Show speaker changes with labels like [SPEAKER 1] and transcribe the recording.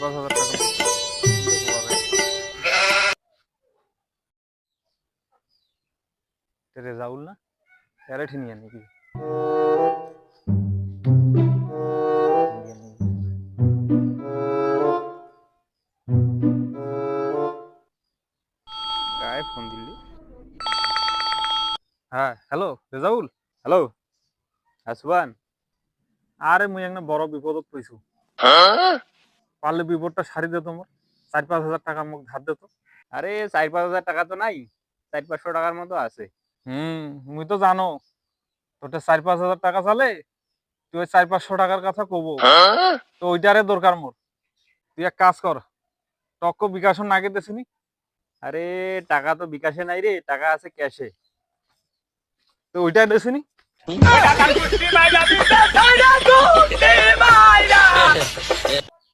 [SPEAKER 1] পাঁচ হাজার টাকা রেজাউল না এরে ঠিনিয়ে নাকি ফোন দিলি হ্যাঁ হ্যালো রেজাউল হ্যালো হ্যাঁ সুবান আরে মুই একটা বড় বিপদত পড়িছু পারলে বিপদটা সারি দে তোমার। চার পাঁচ হাজার টাকা মোক ধার দে তো।
[SPEAKER 2] আরে চার পাঁচ হাজার টাকা তো নাই। চার পাঁচশো টাকার মতো আছে।
[SPEAKER 1] হুম মুই তো জানো তোটা চার পাঁচ হাজার টাকা চালে তুই ওই চার পাঁচশো টাকার কথা কব। তো ওইটারে দরকার মোর। তুই এক কাজ কর টক্ক বিকাশন নাগে দেছিনি
[SPEAKER 2] আরে টাকা তো বিকাশে নাই রে টাকা আছে ক্যাশে।
[SPEAKER 1] তো ওইটাই দেছিনি